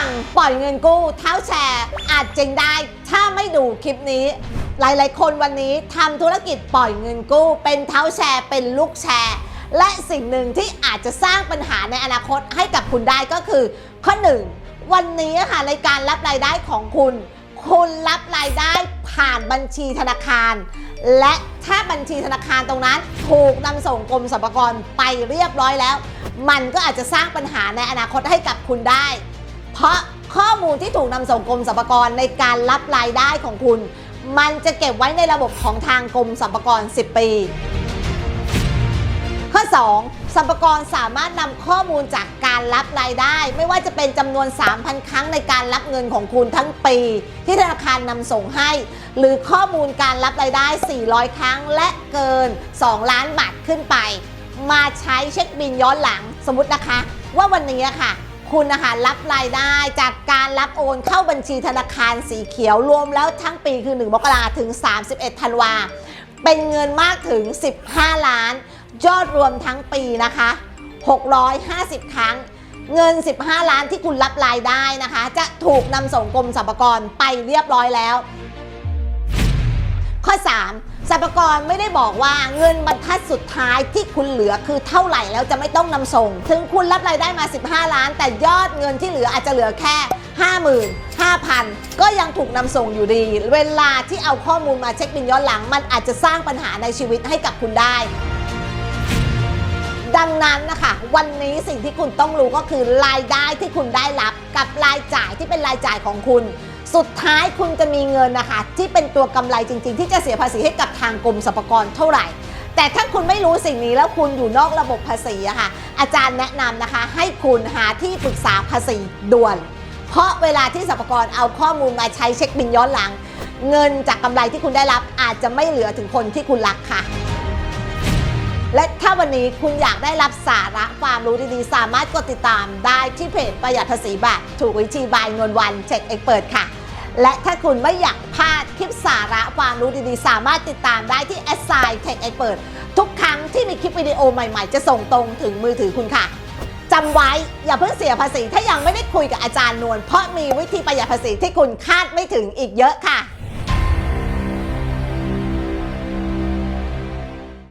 ังปล่อยเงินกู้เท้าแชร์ อาจเจ๊งได้ ถ้าไม่ดูคลิปนี้ หลายๆ คนวันนี้ทำธุรกิจปล่อยเงินกู้ เป็นเท้าแชร์เป็นลูกแชร์ และสิ่งหนึ่งที่อาจจะสร้างปัญหาในอนาคตให้กับคุณได้ก็คือ ข้อหนึ่งวันนี้ค่ะในการรับรายได้ของคุณ คุณรับรายได้ผ่านบัญชีธนาคาร และถ้าบัญชีธนาคารตรงนั้น ถูกนำส่งกรมสรรพากรไปเรียบร้อยแล้ว มันก็อาจจะสร้างปัญหาในอนาคตให้กับคุณได้ เพราะข้อมูลที่ถูกนำส่งกรมสรรพากรในการรับรายได้ของคุณ มันจะเก็บไว้ในระบบของทางกรมสรรพากร 10 ปี ข้อ 2. สัมภากรสามารถนำข้อมูลจากการรับรายได้ ไม่ว่าจะเป็นจำนวน 3,000 ครั้งในการรับเงินของคุณทั้งปี ที่ธนาคารนำส่งให้ หรือข้อมูลการรับรายได้ 400 ครั้งและเกิน 2 ล้านบาทขึ้นไป มาใช้เช็คบินย้อนหลังสมมตินะคะ ว่าวันนี้ค่ะ คุณนะคะรับรายได้จากการรับโอนเข้าบัญชีธนาคารสีเขียวรวมแล้วทั้งปีคือ 1 มกราถึง 31 ธันวา เป็นเงินมากถึง 15 ล้าน ยอดรวมทั้งปีนะคะ 650 ครั้ง เงิน 15 ล้านที่คุณรับรายได้นะคะ จะถูกนำส่งกรมสรรพากรไปเรียบร้อยแล้ว ข้อ 3. สรรพากรไม่ได้บอกว่าเงินบรรทัดสุดท้ายที่คุณเหลือคือเท่าไหร่แล้วจะไม่ต้องนำส่ง ถึงคุณรับรายได้มา 15 ล้าน แต่ยอดเงินที่เหลืออาจจะเหลือแค่ 50,000 5,000 ก็ยังถูกนำส่งอยู่ดี เวลาที่เอาข้อมูลมาเช็คบินย้อนหลัง มันอาจจะสร้างปัญหาในชีวิตให้กับคุณได้ดังนั้นนะคะวันนี้สิ่งที่คุณต้องรู้ก็คือรายได้ที่คุณได้รับกับรายจ่ายที่เป็นรายจ่ายของคุณ สุดท้ายคุณจะมีเงินนะคะ ที่เป็นตัวกำไรจริง ๆ ที่จะเสียภาษีให้กับทางกรมสรรพากรเท่าไหร่ แต่ถ้าคุณไม่รู้สิ่งนี้แล้วคุณอยู่นอกระบบภาษีอะค่ะ อาจารย์แนะนำนะคะ ให้คุณหาที่ปรึกษาภาษีด่วน เพราะเวลาที่สรรพากรเอาข้อมูลมาใช้เช็คบินย้อนหลัง เงินจากกำไรที่คุณได้รับอาจจะไม่เหลือถึงคนที่คุณรักค่ะและถ้าวันนี้คุณอยากได้รับสาระความรู้ดีๆ สามารถกดติดตามได้ที่เพจประหยัดภาษีแบบถูกวิธีบายนวลวันเช็คเอ็กเปิดค่ะ และถ้าคุณไม่อยากพลาดคลิปสาระความรู้ดีๆ สามารถติดตามได้ที่แอดไซน์เทคเอ็กเปิดทุกครั้งที่มีคลิปวิดีโอใหม่ๆ จะส่งตรงถึงมือถือคุณค่ะจำไว้อย่าเพิ่งเสียภาษีถ้ายังไม่ได้คุยกับอาจารย์นวลเพราะมีวิธีประหยัดภาษีที่คุณคาดไม่ถึงอีกเยอะค่ะ